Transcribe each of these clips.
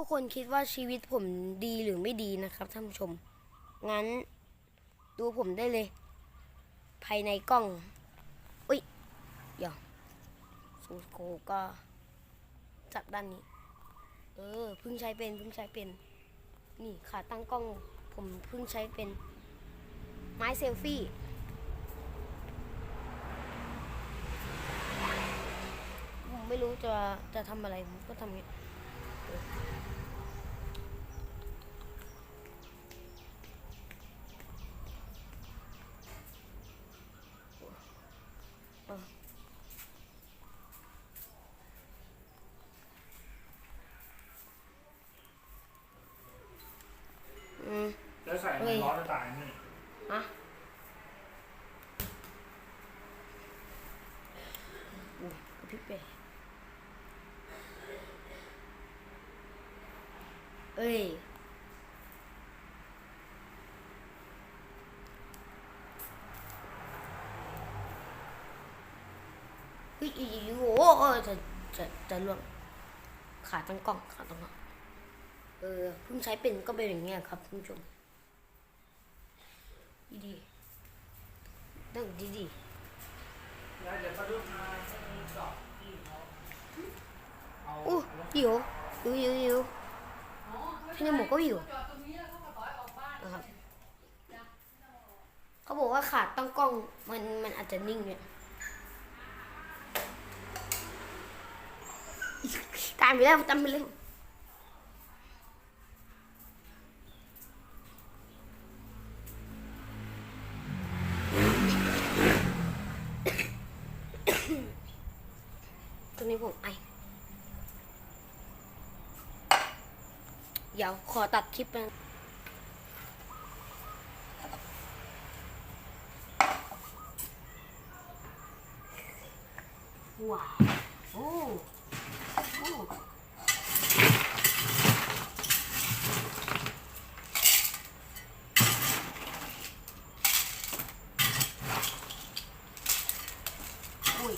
ทุกคนคิดว่าชีวิตผมดีหรือไม่ดีนะครับท่านผู้ชม งั้นดูผมได้เลย ภายในกล้อง อุ้ยเดี๋ยวสูตรโคก็จับด้านนี้ เออเพิ่งใช้เป็นเพิ่งใช้เป็น นี่ขาตั้งกล้อง ผมเพิ่งใช้เป็น ไม้เซลฟี่ผมไม่รู้จะจะทำอะไรผมก็ทำอย่างนี้เอออืม แล้ วใส่เฮ้มันยร้อนจะตายนี่อะอู้กระพริบไปเอ้ยเฮ้ยอีโอ้โหจะจะจะล่วงขาตั้งกล้องขาตั้งกล้องเออเพิ่งใช้เป็นก็เป็นอย่างเงี้ยครับคุณผู้ชม ดีดีๆต้องดีดีแล้วเดี๋ยวก็ลุกมาเจาะที่เขาเอาๆอู้หิวหิวหิวหิวพี่นหมูก็หิวนะครับเขาบอกว่าขาดตั้งกล้องมันมันอาจจะนิ่งเนี่ยตามไปแล้วตามไปแล้วตอนนี้ผมไอ เดี๋ยวขอตัดคลิปไปว้าวโอ้โอ้อุ้ย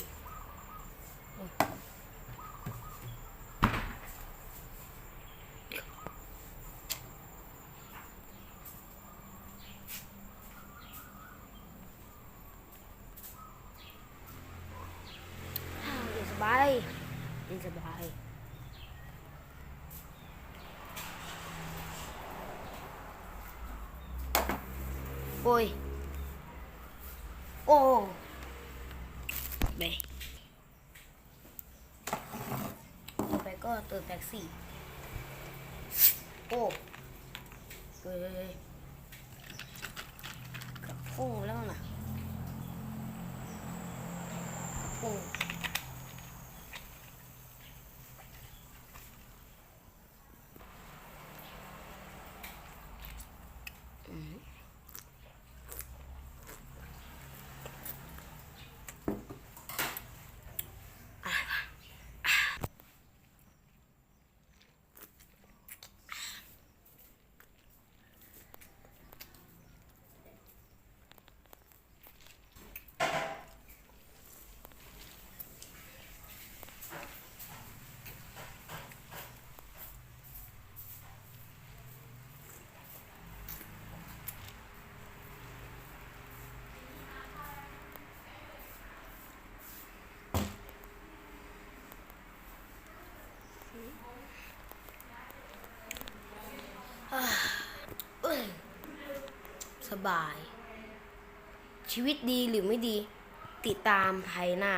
อ้าวเย็นสบาย เย็นสบายโอ้ยโอ้เบต่อไปก็เติมแท็กซี่ โอ้เฮ้ยกับพุ่งแล้วนะพุ่ง เอ้ย สบาย ชีวิตดีหรือไม่ดี ติดตามภายหน้า